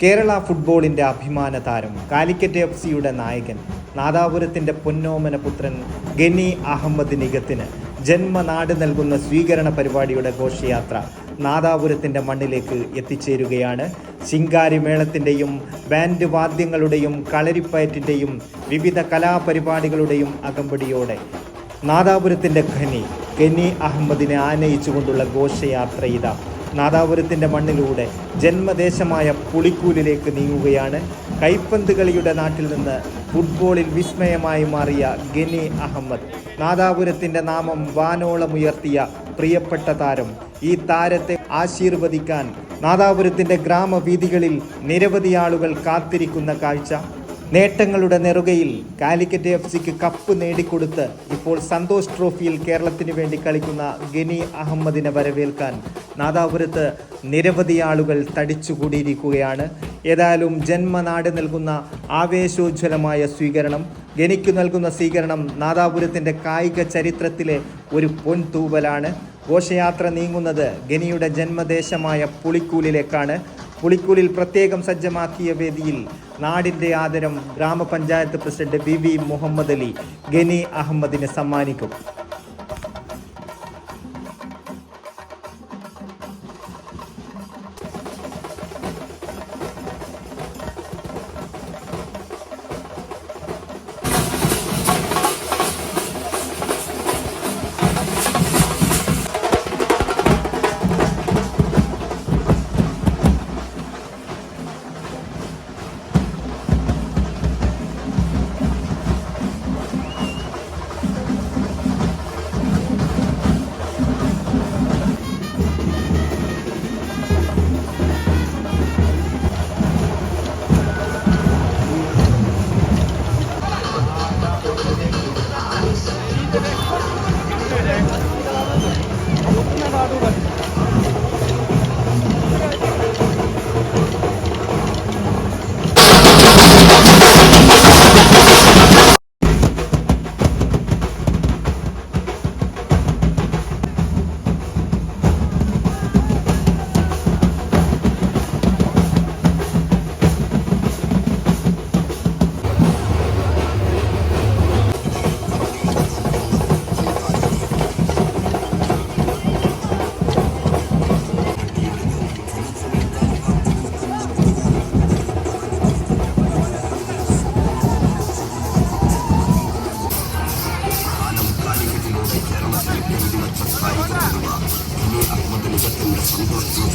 കേരള ഫുട്ബോളിന്റെ അഭിമാന താരം കാലിക്കറ്റ് എഫ് സിയുടെ നായകൻ നാദാപുരത്തിന്റെ പൊന്നോമന പുത്രൻ ഗനി അഹമ്മദ് നിഗത്തിന് ജന്മനാട് നൽകുന്ന സ്വീകരണ പരിപാടിയുടെ ഘോഷയാത്ര നാദാപുരത്തിന്റെ മണ്ണിലേക്ക് എത്തിച്ചേരുകയാണ്. ശിങ്കാരിമേളത്തിന്റെയും ബാൻഡ് വാദ്യങ്ങളുടെയും കളരിപ്പയറ്റിന്റെയും വിവിധ കലാപരിപാടികളുടെയും അകമ്പടിയോടെ നാദാപുരത്തിന്റെ ഖനി ഗനി അഹമ്മദിനെ ആനയിച്ചുകൊണ്ടുള്ള ഘോഷയാത്ര ഇതാ. നാദാപുരത്തിന്റെ മണ്ണിലൂടെ ജന്മദേശമായ പുളിക്കൂലിലേക്ക് നീങ്ങുകയാണ്. കൈപ്പന്ത് കളിയുടെ നാട്ടിൽ നിന്ന് ഫുട്ബോളിൽ വിസ്മയമായി മാറിയ ഗനി അഹമ്മദ്. നാദാപുരത്തിന്റെ നാമം വാനോളമുയർത്തിയ പ്രിയപ്പെട്ട താരം. ഈ താരത്തെ ആശീർവദിക്കാൻ നാദാപുരത്തിന്റെ ഗ്രാമവീഥികളിൽ നിരവധി ആളുകൾ കാത്തിരിക്കുന്ന കാഴ്ച. നേട്ടങ്ങളുടെ നെറുകയിൽ കാലിക്കറ്റ് എഫ് സിക്ക് കപ്പ് നേടിക്കൊടുത്ത് ഇപ്പോൾ സന്തോഷ് ട്രോഫിയിൽ കേരളത്തിന് വേണ്ടി കളിക്കുന്ന ഗനി അഹമ്മദിനെ വരവേൽക്കാൻ നാദാപുരത്ത് നിരവധി ആളുകൾ തടിച്ചുകൂടിയിരിക്കുകയാണ്. ഏതായാലും ജന്മനാട് നൽകുന്ന ആവേശോജ്വലമായ സ്വീകരണം ഗനിക്ക് നൽകുന്ന സ്വീകരണം നാദാപുരത്തിന്റെ കായിക ചരിത്രത്തിലെ ഒരു പൊൻതൂവലാണ്. ഘോഷയാത്ര നീങ്ങുന്നത് ഗനിയുടെ ജന്മദേശമായ പുളിക്കൂലിലേക്കാണ്. പുളിക്കൂലിൽ പ്രത്യേകം സജ്ജമാക്കിയ വേദിയിൽ നാടിന്റെ ആദരം ഗ്രാമപഞ്ചായത്ത് president V V Muhammad Ali Gani അഹമ്മദിനെ സമ്മാനിക്കും. പാടുകൾ முதற்கும் சந்தோஷம்